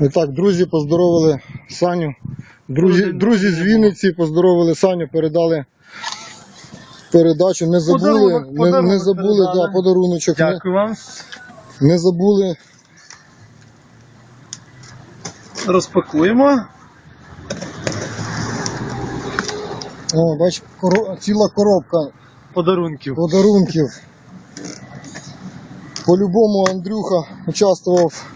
І так, друзі поздоровили Саню. Друзі, друзі з Вінниці поздоровили Саню, передали передачу. Не забули, Подарунок, не, не подарунок забули да, подаруночок. Не, Дякую вам. не забули. Розпакуємо. О, бач, коро- ціла коробка Подарунків. подарунків. По-любому Андрюха участвував.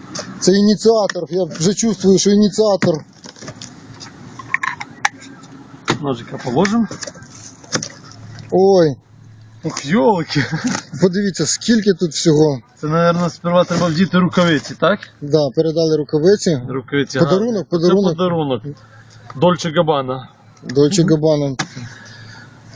Це ініціатор. Я вже чувствую, що ініціатор. Ножика положимо. Ой, Ух, йолки. подивіться, скільки тут всього. Це, мабуть, сперва треба вдіти рукавиці, так? Да, передали рукавиці. Рукавиці. Подарунок, гарні. подарунок. Це подарунок. Дольче Габана. Дольче Габана.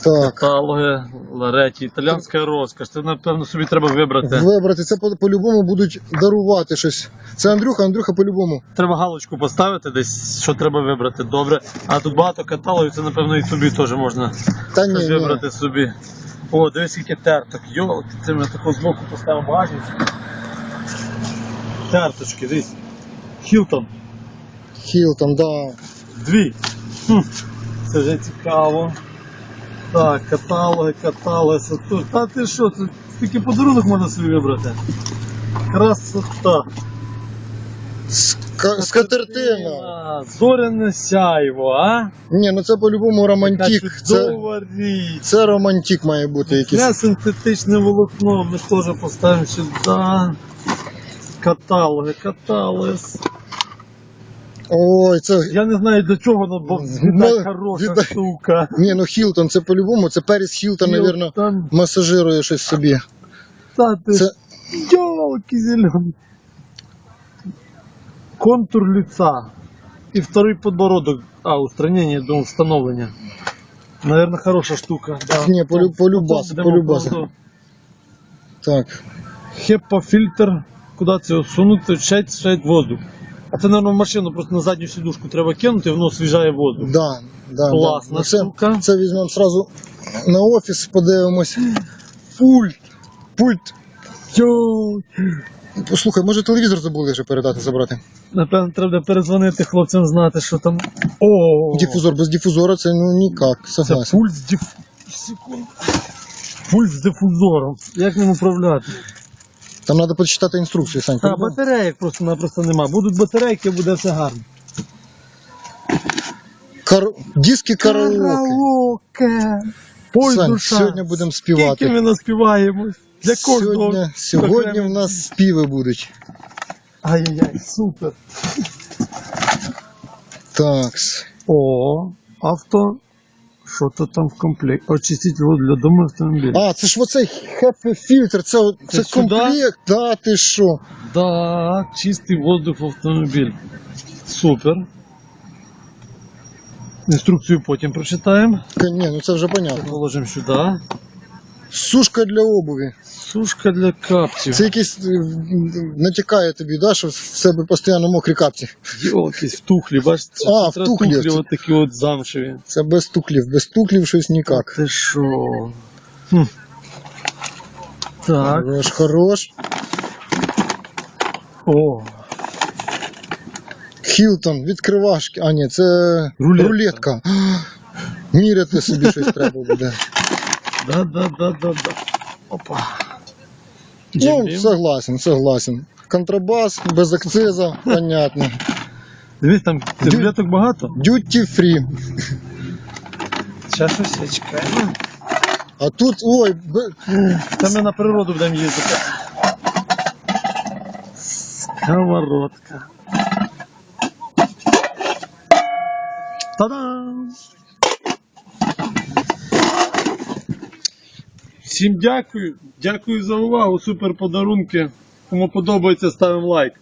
Так. Каталоги, лареті, італійська розкаш. Це, напевно, собі треба вибрати. Вибрати. Це по- по-любому будуть дарувати щось. Це Андрюха, Андрюха по-любому. Треба галочку поставити десь, що треба вибрати. Добре. А тут багато каталогів, це, напевно, і собі теж можна Та ні, щось ні. вибрати собі. О, дивись, скільки терток. Йолки, це ми таку збоку поставимо багажник. Терточки, дивись. Хілтон. Хілтон, да. Дві. Хм, Це вже цікаво. Так, каталоги, каталоги, Сатурн. Та ти що, це стільки подарунок можна собі вибрати. Красота. Ска- Скатертина. А, Зоряне сяйво, а? Ні, ну це по-любому романтик. Це, чудова річ. це романтик має бути якийсь. Це синтетичне волокно, ми теж поставимо сюди. Каталоги, каталоги. Ой, це. Я не знаю до чого, але бо Ну, віддай хороша віддай. штука. Ні, ну Хілтон, це по-любому, це Періс Хілтон, мабуть, масажирує щось собі. та ти Це Ёлки зеленые. Контур лица. И второй подбородок. А, устранение до установления. Наверное, хорошая штука. Да. Ні, полю- полюбас, полюбас. так. Хепа-фільтр. Куди це сунути, очищають, очищають воздух. А це, мабуть, машину просто на задню сідушку треба кинути, воно освіжає воздух. Да, да, Класна да. Ну, це, штука. Це візьмемо сразу на офіс, подивимось. Пульт. Пульт. Йой. Послухай, може телевізор забули вже передати, забрати. Напевно, треба перезвонити хлопцям знати, що там. О! Дифузор без дифузора це ну ніяк, Це пульт з диф... Секунду. Пульт з дифузором. Як ним управляти? Там треба почитати інструкцію, Сань. По-любому. батареїк просто-напросто нема. Будуть батарейки, буде все гарно. Кар... Диски караоке. Караоке. Пой Сань, душа. сьогодні будемо Скільки співати. ми наспіваємо? Для кожного. Сьогодні, сьогодні в нас співи будуть. Ай-яй-яй, супер. Такс. О, авто. Що то там в комплект? Очиститель воду для дому автомобіля. А, це ж оцей хеппі фільтр, це, це, Це комплект. Да, ти що? Да, чистий воздух в автомобіль. Супер. Інструкцію потім прочитаємо. Та Ні, ну це вже понятно. Положимо сюди. Сушка для обуві. Сушка для капців. Це якийсь е, натякає тобі, да, що в себе постійно мокрі капці. Йолки, в тухлі, бачите? А, в Це тухлі. тухлі от такі от замшеві. Це без туклів. Без туклів щось ніяк. Ти що? Хм. Так. Хорош, хорош. О, Хілтон, відкривашки. А, ні, це Рулетка. рулетка. Міряти собі щось треба буде. Да, да, да, да, да. Опа. Ну, согласен, согласен. Контрабас, без акциза, понятно. Дивись, там таблеток багато. Duty free. Щось я чекаю. А тут, ой, б- Та ми на природу будемо їздити. Сковородка. Та-дам! Всім дякую. Дякую за увагу. Супер подарунки. Кому подобається, ставимо лайк.